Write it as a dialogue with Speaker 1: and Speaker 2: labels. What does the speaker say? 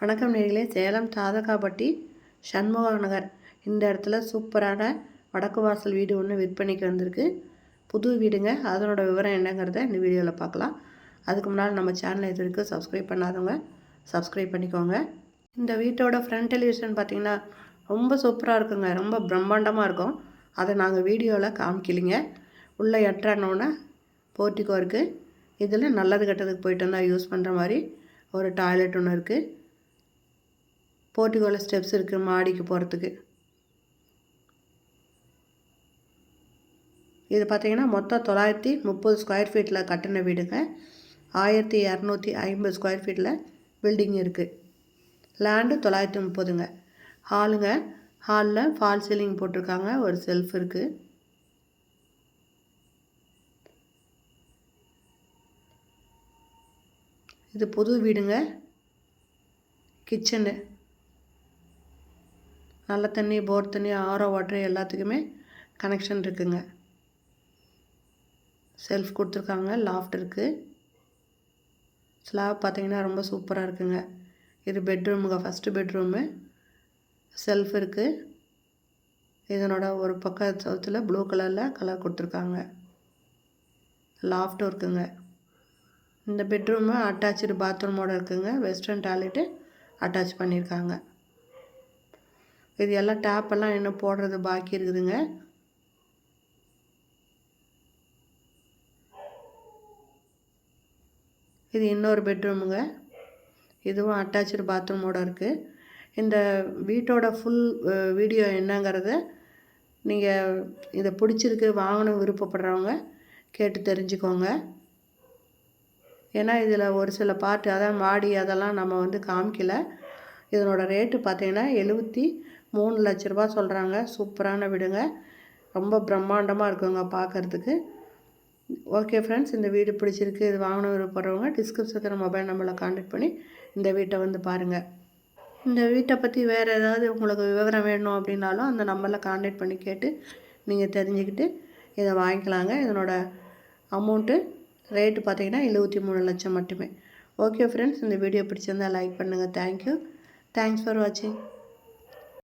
Speaker 1: வணக்கம் நேர்களே. சேலம் தாதகாப்பட்டி சண்முக நகர். இந்த இடத்துல சூப்பரான வடக்கு வாசல் வீடு ஒன்று விற்பனைக்கு வந்திருக்கு. புது வீடுங்க. அதனோட விவரம் என்னங்கிறத இந்த வீடியோவில் பார்க்கலாம். அதுக்கு முன்னால் நம்ம சேனலை இது வரைக்கும் சப்ஸ்கிரைப் பண்ணாதவங்க சப்ஸ்கிரைப் பண்ணிக்கோங்க. இந்த வீட்டோட ஃப்ரண்ட் டெலிவிஷன் பார்த்திங்கன்னா ரொம்ப சூப்பராக இருக்குங்க. ரொம்ப பிரம்மாண்டமாக இருக்கும். அதை நாங்கள் வீடியோவில் காமிக்கலிங்க. உள்ளே எட்டானோன்னே போர்ட்டிக்கோ இருக்குது இதில் நல்லது கெட்டதுக்கு போயிட்டு வந்தால் யூஸ் பண்ணுற மாதிரி ஒரு டாய்லெட் ஒன்று இருக்குது போர்ட்டிகோவில் ஸ்டெப்ஸ் இருக்குது மாடிக்கு போகிறதுக்கு இது பார்த்திங்கன்னா மொத்தம் தொள்ளாயிரத்தி முப்பது ஸ்கொயர் ஃபீட்டில் கட்டின வீடுங்க. ஆயிரத்தி இரநூத்தி ஐம்பது ஸ்கொயர் ஃபீட்டில் பில்டிங் இருக்குது லேண்டு தொள்ளாயிரத்தி முப்பதுங்க. ஹாலுங்க ஹாலில் ஃபால் சீலிங் போட்டிருக்காங்க. ஒரு செல்ஃப் இருக்குது இது புது வீடுங்க. கிச்சனு. நல்ல தண்ணி போர் தண்ணி ஆரோ வாட்ரு எல்லாத்துக்குமே கனெக்ஷன் இருக்குங்க. செல்ஃப் கொடுத்துருக்காங்க லாஃப்ட் இருக்குது ஸ்லாப் பார்த்தீங்கன்னா ரொம்ப சூப்பராக இருக்குங்க. இது பெட்ரூமுங்க ஃபஸ்ட்டு பெட்ரூமு செல்ஃப் இருக்குது இதனோட ஒரு பக்க சவுத்தில் ப்ளூ கலரில் கலர் கொடுத்துருக்காங்க. லாஃப்ட்டும் இருக்குங்க. இந்த பெட்ரூமு அட்டாச்சு பாத்ரூமோடு இருக்குங்க. வெஸ்டர்ன் டாய்லெட்டு அட்டாச் பண்ணியிருக்காங்க இது எல்லாம் டேப்பெல்லாம் இன்னும் போடுறது? பாக்கி இருக்குதுங்க. இது இன்னொரு பெட்ரூமுங்க இதுவும் அட்டாச்சு பாத்ரூமோடு இருக்குது இந்த வீட்டோட ஃபுல் வீடியோ என்னங்கிறத நீங்கள் இதை பிடிச்சிருக்கு வாங்கணும் விருப்பப்படுறவங்க கேட்டு தெரிஞ்சுக்கோங்க. ஏன்னா இதில் ஒரு சில பாட்டு அதான் மாடி அதெல்லாம் நம்ம வந்து காமிக்கல. இதனோட ரேட்டு பார்த்தீங்கன்னா எழுபத்தி மூணு லட்ச ரூபா சொல்கிறாங்க சூப்பரான வீடுங்க. ரொம்ப பிரம்மாண்டமாக இருக்குங்க பார்க்குறதுக்கு ஓகே ஃப்ரெண்ட்ஸ் இந்த வீடு பிடிச்சிருக்கு இது வாங்கணும் விருப்பப்படுறவங்க டிஸ்கிரிப்ஷன் மொபைல் நம்பரில் காண்டாக்ட் பண்ணி இந்த வீட்டை வந்து பாருங்கள் இந்த வீட்டை பற்றி வேறு ஏதாவது உங்களுக்கு விவரம் வேணும் அப்படின்னாலும் அந்த நம்பரில் காண்டாக்ட் பண்ணி கேட்டு நீங்கள் தெரிஞ்சுக்கிட்டு இதை வாங்கிக்கலாங்க. இதனோட அமௌண்ட்டு ரேட்டு பார்த்தீங்கன்னா எழுபத்தி மூணு லட்சம் மட்டுமே. ஓகே ஃப்ரெண்ட்ஸ் இந்த வீடியோ பிடிச்சிருந்தால் லைக் பண்ணுங்கள் தேங்க்யூ தேங்க்ஸ் ஃபார் வாட்சிங்